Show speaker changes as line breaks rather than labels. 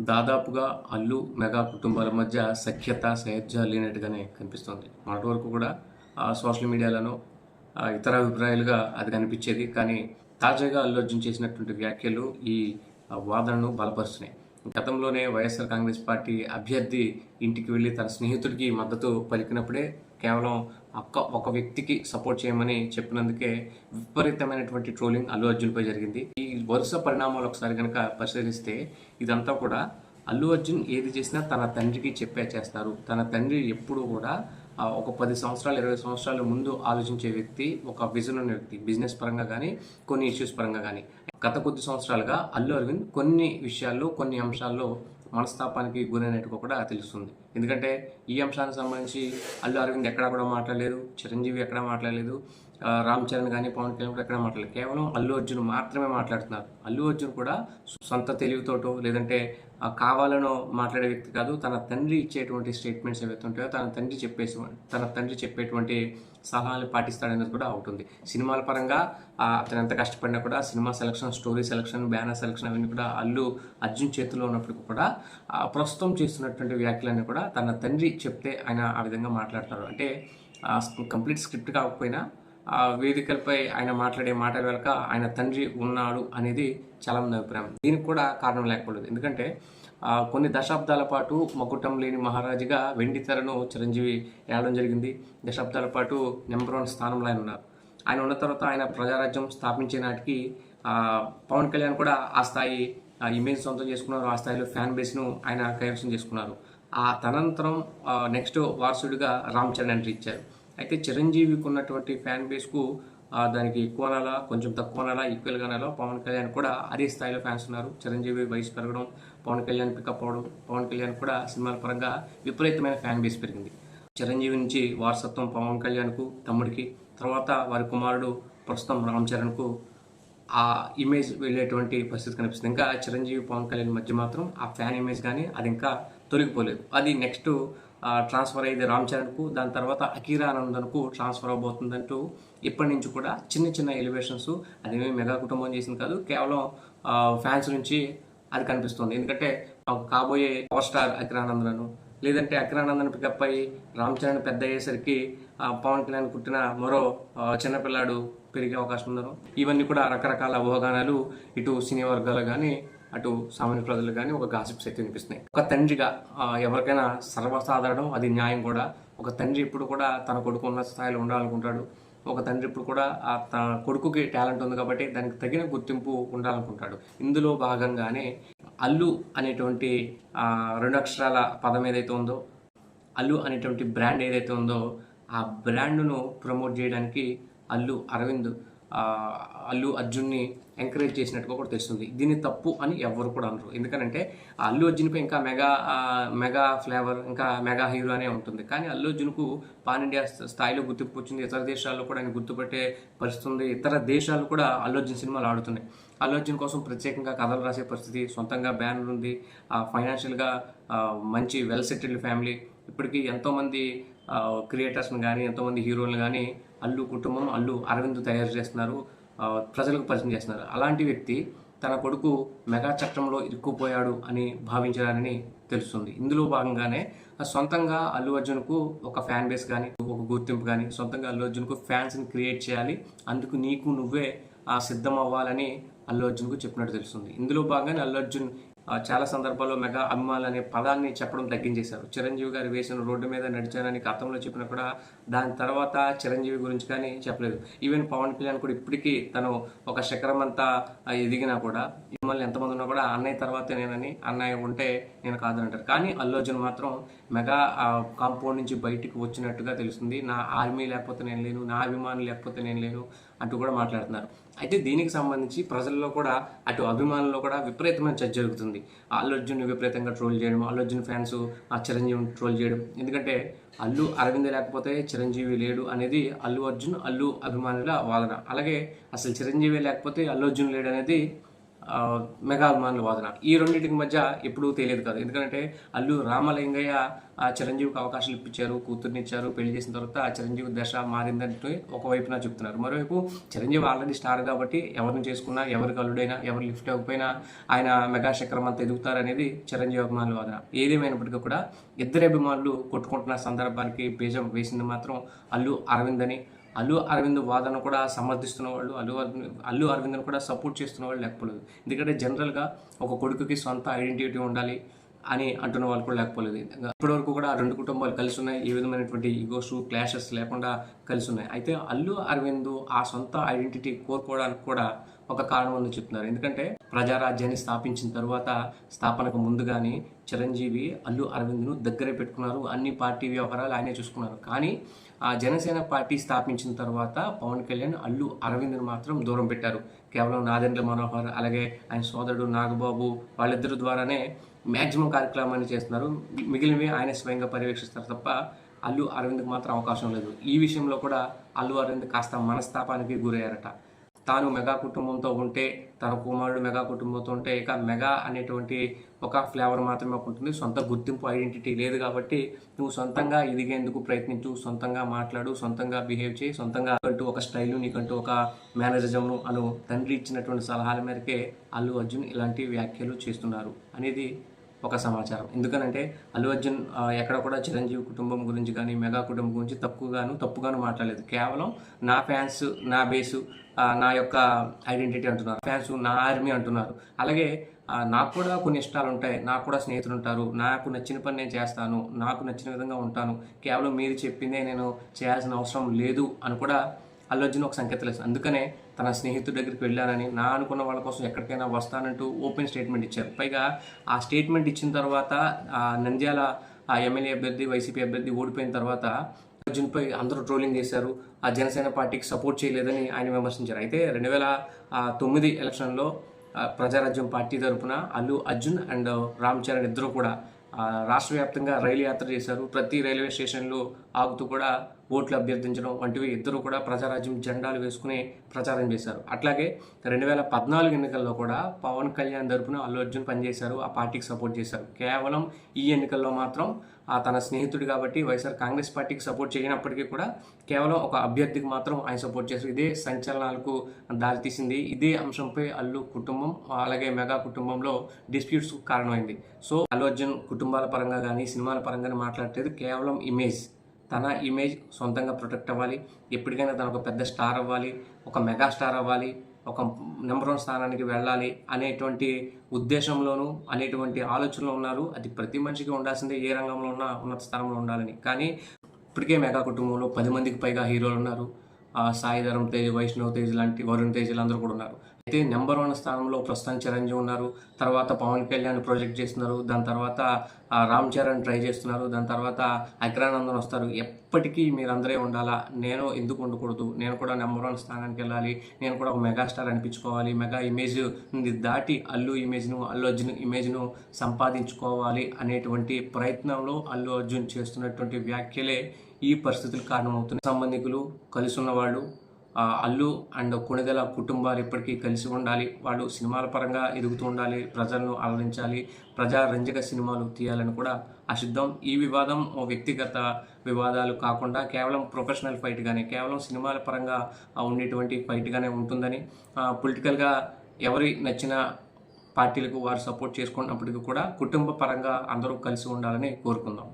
దాదాపుగా అల్లు మెగా కుటుంబాల మధ్య సఖ్యత సహజ లేనట్టుగానే కనిపిస్తుంది. మొన్నటి వరకు కూడా ఆ, సోషల్ మీడియాలోనూ ఇతర అభిప్రాయాలుగా అది కనిపించేది. కానీ తాజాగా అల్లు అర్జున్ చేసినటువంటి వ్యాఖ్యలు ఈ వాదనను బలపరుస్తున్నాయి. గతంలోనే వైఎస్ఆర్ కాంగ్రెస్ పార్టీ అభ్యర్థి ఇంటికి వెళ్ళి తన స్నేహితుడికి మద్దతు పలికినప్పుడే కేవలం ఒక్క ఒక వ్యక్తికి సపోర్ట్ చేయమని చెప్పినందుకే విపరీతమైనటువంటి ట్రోలింగ్ అల్లు అర్జున్పై జరిగింది. ఈ వరుస పరిణామాలు ఒకసారి కనుక పరిశీలిస్తే ఇదంతా కూడా అల్లు అర్జున్ ఏది చేసినా తన తండ్రికి చెప్పే చేస్తారు. తన తండ్రి ఎప్పుడూ కూడా ఒక పది సంవత్సరాలు ఇరవై సంవత్సరాల ముందు ఆలోచించే వ్యక్తి ఒక విజన్ ఉన్న వ్యక్తి బిజినెస్ పరంగా కానీ కొన్ని ఇష్యూస్ పరంగా కానీ గత కొద్ది సంవత్సరాలుగా అల్లు అరవింద్ కొన్ని విషయాల్లో కొన్ని అంశాల్లో మనస్తాపానికి గురైనట్టుగా కూడా తెలుస్తుంది. ఎందుకంటే ఈ అంశానికి సంబంధించి అల్లు అరవింద్ ఎక్కడా కూడా మాట్లాడలేదు చిరంజీవి ఎక్కడా మాట్లాడలేదు రామ్ చరణ్ కానీ పవన్ కళ్యాణ్ కూడా ఎక్కడ మాట్లాడలేదు. కేవలం అల్లు అర్జున్ మాత్రమే మాట్లాడుతున్నారు. అల్లు అర్జున్ కూడా సొంత తెలివితోటో లేదంటే కావాలనో మాట్లాడే వ్యక్తి కాదు తన తండ్రి ఇచ్చేటువంటి స్టేట్మెంట్స్ ఏవైతే ఉంటాయో తన తండ్రి చెప్పేసి తన తండ్రి చెప్పేటువంటి సలహాలు పాటిస్తాడనేది కూడా అవుతుంది సినిమాల పరంగా అతను ఎంత కష్టపడినా కూడా cinema selection story selection banner selection అవన్నీ కూడా అల్లు అర్జున్ చేతిలో ఉన్నప్పటికీ కూడా ప్రస్తుతం చేస్తున్నటువంటి వ్యాఖ్యలన్నీ కూడా తన తండ్రి చెప్తే ఆయన ఆ విధంగా మాట్లాడతారు. అంటే కంప్లీట్ స్క్రిప్ట్ కాకపోయినా ఆ వేదికలపై ఆయన మాట్లాడే మాటల వెనక ఆయన తండ్రి ఉన్నాడు అనేది చాలా మంది అభిప్రాయం. దీనికి కూడా కారణం లేకపోలేదు. ఎందుకంటే కొన్ని దశాబ్దాల పాటు మకుటం లేని మహారాజుగా వెండి తెరను చిరంజీవి ఏడడం జరిగింది. దశాబ్దాల పాటు నెంబర్ వన్ స్థానంలో ఆయన ఉన్నారు. ఆయన ఉన్న తర్వాత ఆయన ప్రజారాజ్యం స్థాపించే నాటికి పవన్ కళ్యాణ్ కూడా ఆ స్థాయి ఇమేజ్ సొంతం చేసుకున్నారు. ఆ స్థాయిలో ఫ్యాన్ బేస్ను ఆయన కైవసం చేసుకున్నారు. ఆ తనంతరం నెక్స్ట్ వారసుడిగా రామ్ చరణ్ ఎంట్రీ ఇచ్చారు. అయితే చిరంజీవికి ఉన్నటువంటి ఫ్యాన్ బేస్కు దానికి ఎక్కువ అనాలా కొంచెం తక్కువ అనాలా ఈక్వల్గా అనాలా పవన్ కళ్యాణ్ కూడా అదే స్థాయిలో ఫ్యాన్స్ ఉన్నారు. చిరంజీవి వయసు పెరగడం పవన్ కళ్యాణ్ పికప్ అవ్వడం పవన్ కళ్యాణ్ కూడా సినిమాల పరంగా విపరీతమైన ఫ్యాన్ బేస్ పెరిగింది. చిరంజీవి నుంచి వారసత్వం పవన్ కళ్యాణ్కు తమ్ముడికి తర్వాత వారి కుమారుడు ప్రస్తుతం రామ్ చరణ్కు ఆ ఇమేజ్ వెళ్ళేటువంటి పరిస్థితి కనిపిస్తుంది. ఇంకా చిరంజీవి పవన్ కళ్యాణ్ మధ్య మాత్రం ఆ ఫ్యాన్ ఇమేజ్ కానీ అది ఇంకా తొలగిపోలేదు. అది నెక్స్ట్ ట్రాన్స్ఫర్ అయ్యేది రామ్ చరణ్కు దాని తర్వాత అకీరా ఆనందన్కు ట్రాన్స్ఫర్ అవబోతుందంటూ ఇప్పటి నుంచి కూడా చిన్న చిన్న ఎలివేషన్స్ అదేమీ మెగా కుటుంబం చేసింది కాదు కేవలం ఫ్యాన్స్ నుంచి అది కనిపిస్తుంది. ఎందుకంటే కాబోయే పవర్ స్టార్ అకిరానందనను లేదంటే అకిరానందన్ పికప్ అయ్యి రామ్ చరణ్ పెద్ద అయ్యేసరికి పవన్ కళ్యాణ్ పుట్టిన మరో చిన్నపిల్లాడు పెరిగే అవకాశం ఉందను. ఇవన్నీ కూడా రకరకాల అవగాహనలు ఇటు సినీ వర్గాలు కానీ అటు సామాన్య ప్రజలు కానీ ఒక గాసిప్స్ అయితే వినిపిస్తున్నాయి. ఒక తండ్రిగా ఎవరికైనా సర్వసాధారణం అది న్యాయం కూడా. ఒక తండ్రి ఇప్పుడు కూడా తన కొడుకు ఉన్న స్థాయిలో ఉండాలనుకుంటాడు. ఒక తండ్రి ఇప్పుడు కూడా ఆ తన కొడుకుకి టాలెంట్ ఉంది కాబట్టి దానికి తగిన గుర్తింపు ఉండాలనుకుంటాడు. ఇందులో భాగంగానే అల్లు అనేటువంటి రెండు అక్షరాల పదం ఏదైతే ఉందో అల్లు అనేటువంటి బ్రాండ్ ఏదైతే ఉందో ఆ బ్రాండ్ను ప్రమోట్ చేయడానికి అల్లు అరవింద్ అల్లు అర్జున్ని ఎంకరేజ్ చేసినట్టుగా కూడా తెలుస్తుంది. దీన్ని తప్పు అని ఎవరు కూడా అనరు. ఎందుకంటే అల్లు అర్జున్పై ఇంకా మెగా మెగా ఫ్లేవర్ ఇంకా మెగా హీరో అనే ఉంటుంది. కానీ అల్లు అర్జున్కు పాన్ ఇండియా స్థాయిలో గుర్తింపు వచ్చింది. ఇతర దేశాల్లో కూడా ఆయన గుర్తుపెట్టే పరిస్థితి ఉంది. ఇతర దేశాలు కూడా అల్లు అర్జున్ సినిమాలు ఆడుతున్నాయి. అల్లు అర్జున్ కోసం ప్రత్యేకంగా కథలు రాసే పరిస్థితి సొంతంగా బ్యానర్ ఉంది. ఫైనాన్షియల్గా మంచి వెల్ సెటిల్డ్ ఫ్యామిలీ ఇప్పటికీ ఎంతోమంది క్రియేటర్స్ని కానీ ఎంతోమంది హీరోలు కానీ అల్లు కుటుంబం అల్లు అరవింద్ తయారు చేస్తున్నారు ప్రజలకు పరిచయం చేస్తున్నారు. అలాంటి వ్యక్తి తన కొడుకు మెగా చట్టంలో ఇరుక్కుపోయాడు అని భావించారని తెలుస్తుంది. ఇందులో భాగంగానే సొంతంగా అల్లు అర్జున్కు ఒక ఫ్యాన్ బేస్ కానీ ఒక గుర్తింపు కానీ సొంతంగా అల్లు అర్జున్కు ఫ్యాన్స్ని క్రియేట్ చేయాలి. అందుకు నీకు నువ్వే ఆ సిద్ధం అవ్వాలని అల్లు అర్జున్కు చెప్పినట్టు తెలుస్తుంది. ఇందులో భాగంగానే అల్లు అర్జున్ చాలా సందర్భాల్లో మెగా అభిమానులు అనే పదాన్ని చెప్పడం తగ్గించేశారు. చిరంజీవి గారు వేసిన రోడ్డు మీద నడిచానని గతంలో చెప్పినా కూడా దాని తర్వాత చిరంజీవి గురించి కానీ చెప్పలేదు. ఈవెన్ పవన్ కళ్యాణ్ కూడా ఇప్పటికీ తను ఒక శిఖరం అంతా ఎదిగినా కూడా మిమ్మల్ని ఎంతమంది ఉన్నా కూడా అన్నయ్య తర్వాత నేనని అన్నయ్య ఉంటే నేను కాదంటారు కానీ అల్లు అర్జున్ మాత్రం మెగా కాంపౌండ్ నుంచి బయటికి వచ్చినట్టుగా తెలుస్తుంది. నా ఆర్మీ లేకపోతే నేను లేను నా అభిమానులు లేకపోతే నేను లేను అంటూ కూడా మాట్లాడుతున్నారు. అయితే దీనికి సంబంధించి ప్రజల్లో కూడా అటు అభిమానుల్లో కూడా విపరీతమైన చర్చ జరుగుతుంది. అల్లు అర్జున్ విపరీతంగా ట్రోల్ చేయడం అల్లు అర్జున్ ఫ్యాన్స్ ఆ చిరంజీవిని ట్రోల్ చేయడం. ఎందుకంటే అల్లు అరవింద్ లేకపోతే చిరంజీవి లేడు అనేది అల్లు అర్జున్ అల్లు అభిమానుల వాదన. అలాగే అసలు చిరంజీవి లేకపోతే అల్లు అర్జున్ లేడు అనేది మెగా అభిమానుల వాదన ఈ రెండింటికి మధ్య ఎప్పుడూ తెలియదు కాదు. ఎందుకంటే అల్లు రామలింగయ్య ఆ చిరంజీవికి అవకాశాలు ఇప్పించారు కూతుర్నిచ్చారు పెళ్ళి చేసిన తర్వాత ఆ చిరంజీవి దశ మారిందంటే ఒకవైపున చెప్తున్నారు. మరోవైపు చిరంజీవి ఆల్రెడీ స్టార్ కాబట్టి ఎవరిని చేసుకున్నా ఎవరికి అల్లుడైనా ఎవరు లిఫ్ట్ అవ్వకపోయినా ఆయన మెగా చక్రం అంతా ఎదుగుతారనేది చిరంజీవి అభిమానుల వాదన. ఏదేమైనప్పటికీ కూడా ఇద్దరు అభిమానులు కొట్టుకుంటున్న సందర్భానికి బీజం వేసింది మాత్రం అల్లు అరవింద్ అని. అల్లు అరవింద్ వాదన కూడా సమర్థిస్తున్న వాళ్ళు అల్లు అరవింద్ అల్లు అరవింద్ను కూడా సపోర్ట్ చేస్తున్న వాళ్ళు లేకపోలేదు. ఎందుకంటే జనరల్గా ఒక కొడుకుకి సొంత ఐడెంటిటీ ఉండాలి అని అంటున్న వాళ్ళు కూడా లేకపోలేదు. ఇప్పటివరకు కూడా రెండు కుటుంబాలు కలిసి ఉన్నాయి ఏ విధమైనటువంటి ఈగోస్ క్లాషెస్ లేకుండా కలిసి ఉన్నాయి అయితే అల్లు అరవింద్ ఆ సొంత ఐడెంటిటీ కోరుకోవడానికి కూడా ఒక కారణం ఉందని చెప్తున్నారు. ఎందుకంటే ప్రజారాజ్యాన్ని స్థాపించిన తర్వాత స్థాపనకు ముందుగానే చిరంజీవి అల్లు అరవింద్ను దగ్గరే పెట్టుకున్నారు. అన్ని పార్టీ వ్యవహారాలు ఆయనే చూసుకున్నారు. కానీ ఆ జనసేన పార్టీ స్థాపించిన తర్వాత పవన్ కళ్యాణ్ అల్లు అరవింద్ను మాత్రం దూరం పెట్టారు. కేవలం నాదెండ్ల మనోహర్ అలాగే ఆయన సోదరుడు నాగబాబు వాళ్ళిద్దరి ద్వారానే మ్యాక్సిమం కార్యక్రమాన్ని చేస్తున్నారు. మిగిలినవి ఆయన స్వయంగా పర్యవేక్షిస్తారు తప్ప అల్లు అరవింద్కి మాత్రం అవకాశం లేదు. ఈ విషయంలో కూడా అల్లు అరవింద్ కాస్త మనస్తాపానికి గురయ్యారట. తాను మెగా కుటుంబంతో ఉంటే తన కుమారుడు మెగా కుటుంబంతో ఉంటే ఇక మెగా అనేటువంటి ఒక ఫ్లేవర్ మాత్రమే ఉంటుంది. సొంత గుర్తింపు ఐడెంటిటీ లేదు కాబట్టి నువ్వు సొంతంగా ఎదిగేందుకు ప్రయత్నించు సొంతంగా మాట్లాడు సొంతంగా బిహేవ్ చేయి సొంతంగా అంటూ ఒక స్టైలు నీకంటూ ఒక మేనరిజంను అను తండ్రి ఇచ్చినటువంటి సలహాల మేరకే అల్లు అర్జున్ ఇలాంటి వ్యాఖ్యలు చేస్తున్నారు. అనేది ఒక సమాచారం. ఎందుకనంటే అల్లు అర్జున్ ఎక్కడ కూడా చిరంజీవి కుటుంబం గురించి కానీ మెగా కుటుంబం గురించి తక్కువగాను తప్పుగాను మాట్లాడలేదు. కేవలం నా ఫ్యాన్స్ నా బేసు నా యొక్క ఐడెంటిటీ అంటున్నారు. ఫ్యాన్స్ నా ఆర్మీ అంటున్నారు. అలాగే నాకు కూడా కొన్ని ఇష్టాలు ఉంటాయి. నాకు కూడా స్నేహితులు ఉంటారు. నాకు నచ్చిన పని నేను చేస్తాను. నాకు నచ్చిన విధంగా ఉంటాను. కేవలం మీరు చెప్పిందే నేను చేయాల్సిన అవసరం లేదు అని కూడా అల్లు అర్జున్ ఒక సంకేతం లేదు. అందుకనే తన స్నేహితుడి దగ్గరికి వెళ్ళానని నా అనుకున్న వాళ్ళ కోసం ఎక్కడికైనా వస్తానంటూ ఓపెన్ స్టేట్మెంట్ ఇచ్చారు. పైగా ఆ స్టేట్మెంట్ ఇచ్చిన తర్వాత ఆ నంద్యాల ఆ ఎమ్మెల్యే అభ్యర్థి వైసీపీ అభ్యర్థి ఓడిపోయిన తర్వాత అర్జున్పై అందరూ ట్రోలింగ్ చేశారు. ఆ జనసేన పార్టీకి సపోర్ట్ చేయలేదని ఆయన విమర్శించారు. అయితే రెండు వేల తొమ్మిది ఎలక్షన్లో ప్రజారాజ్యం పార్టీ తరపున అల్లు అర్జున్ అండ్ రామ్ చరణ్ ఇద్దరు కూడా రాష్ట్ర వ్యాప్తంగా రైలు యాత్ర చేశారు. ప్రతి రైల్వే స్టేషన్లో ఆగుతూ కూడా ఓట్లు అభ్యర్థించడం వంటివి ఇద్దరు కూడా ప్రజారాజ్యం జెండాలు వేసుకుని ప్రచారం చేశారు. అట్లాగే రెండు వేల పద్నాలుగు ఎన్నికల్లో కూడా పవన్ కళ్యాణ్ తరపున అల్లు అర్జున్ పనిచేశారు ఆ పార్టీకి సపోర్ట్ చేశారు. కేవలం ఈ ఎన్నికల్లో మాత్రం ఆ తన స్నేహితుడు కాబట్టి వైఎస్ఆర్ కాంగ్రెస్ పార్టీకి సపోర్ట్ చేయనప్పటికీ కూడా కేవలం ఒక అభ్యర్థికి మాత్రం ఆయన సపోర్ట్ చేశారు. ఇదే సంచలనాలకు దారితీసింది. ఇదే అంశంపై అల్లు కుటుంబం అలాగే మెగా కుటుంబంలో డిస్ప్యూట్స్ కారణమైంది. సో అల్లు అర్జున్ కుటుంబాల పరంగా కానీ సినిమాల పరంగా మాట్లాడేది కేవలం ఇమేజ్. తన ఇమేజ్ సొంతంగా ప్రొటెక్ట్ అవ్వాలి. ఎప్పటికైనా తన ఒక పెద్ద స్టార్ అవ్వాలి. ఒక మెగా స్టార్ అవ్వాలి. ఒక నెంబర్ వన్ స్థానానికి వెళ్ళాలి అనేటువంటి ఉద్దేశంలోనూ అనేటువంటి ఆలోచనలో ఉన్నారు. అది ప్రతి మనిషికి ఉండాల్సిందే. ఏ రంగంలో ఉన్నా ఉన్నత స్థానంలో ఉండాలని. కానీ ఇప్పటికే మెగా కుటుంబంలో పది మందికి పైగా హీరోలు ఉన్నారు. ఆ సాయిధరం తేజ్ వైష్ణవ్ తేజ్ లాంటి వరుణ్ తేజ్లు అందరూ కూడా ఉన్నారు. అయితే నెంబర్ వన్ స్థానంలో ప్రస్తుతం చిరంజీవి ఉన్నారు. తర్వాత పవన్ కళ్యాణ్ ప్రాజెక్ట్ చేస్తున్నారు. దాని తర్వాత రామ్ చరణ్ ట్రై చేస్తున్నారు. దాని తర్వాత అగ్రానందన్ వస్తారు. ఎప్పటికీ మీరందరే ఉండాలా? నేను ఎందుకు ఉండకూడదు? నేను కూడా నెంబర్ వన్ స్థానానికి వెళ్ళాలి. నేను కూడా ఒక మెగాస్టార్ అనిపించుకోవాలి. మెగా ఇమేజ్ దాటి అల్లు ఇమేజ్ను అల్లు అర్జున్ ఇమేజ్ను సంపాదించుకోవాలి అనేటువంటి ప్రయత్నంలో అల్లు అర్జున్ చేస్తున్నటువంటి వ్యాఖ్యలే ఈ పరిస్థితులకు కారణమవుతున్నాయి. సంబంధికులు కలిసి ఉన్నవాళ్ళు అల్లు అండ్ కొణిదెల కుటుంబాలు ఇప్పటికీ కలిసి ఉండాలి. వాళ్ళు సినిమాల పరంగా ఎదుగుతూ ఉండాలి ప్రజలను అలరించాలి ప్రజారంజక సినిమాలు తీయాలని కూడా ఆశిద్దాం. ఈ వివాదం ఓ వ్యక్తిగత వివాదాలు కాకుండా కేవలం ప్రొఫెషనల్ ఫైట్గానే కేవలం సినిమాల పరంగా ఉండేటువంటి ఫైట్గానే ఉంటుందని పొలిటికల్గా ఎవరి నచ్చిన పార్టీలకు వారు సపోర్ట్ చేసుకున్నప్పటికీ కూడా కుటుంబ పరంగా అందరూ కలిసి ఉండాలని కోరుకుందాం.